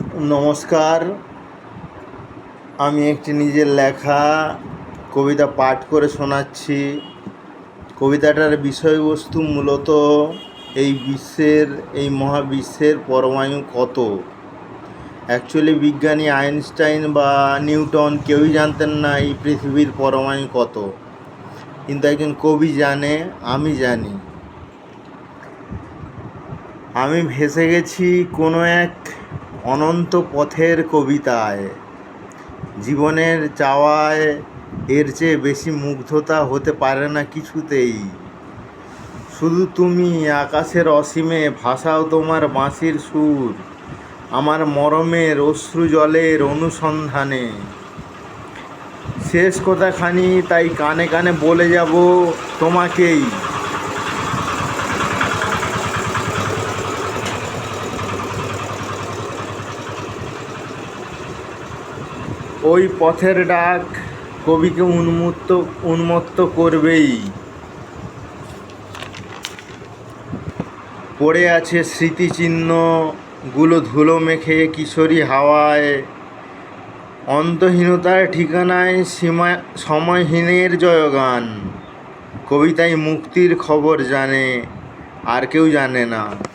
নমস্কার। আমি একটি নিজের লেখা, কবিতা পাঠ করে শোনাচ্ছি। কবিতাটার বিষয়বস্তু মূলত এই বিশ্বের, এই মহাবিশ্বের পরমাণু কত? অ্যাকচুয়ালি বিজ্ঞানী আইনস্টাইন বা নিউটন কেউই জানতেন না এই পৃথিবীর পরমাণু কত। কিন্তু একজন কবি জানে, আমি জানি। আমি ভেসে গেছি কোনো এক অনন্ত পথের কবিতায়। জীবনের চাওয়ায় এর চেয়ে বেশি মুগ্ধতা হতে পারে না কিছুতেই। শুধু তুমি আকাশের অসীমে ভাসাও তোমার বাঁশির সুর, আমার মরমের অশ্রু জলের অনুসন্ধানে। শেষ কথাখানি তাই কানে কানে বলে যাব তোমাকেই। ওই পথের ডাক কবিকে উন্মুক্ত, উন্মত্ত করবেই। পড়ে আছে স্মৃতিচিহ্নগুলো ধুলো মেখে কিশোরী হাওয়ায়। অন্তহীনতার ঠিকানায় সীমা সময়হীনের জয়গান। কবিতায় মুক্তির খবর জানে, আর কেউ জানে না।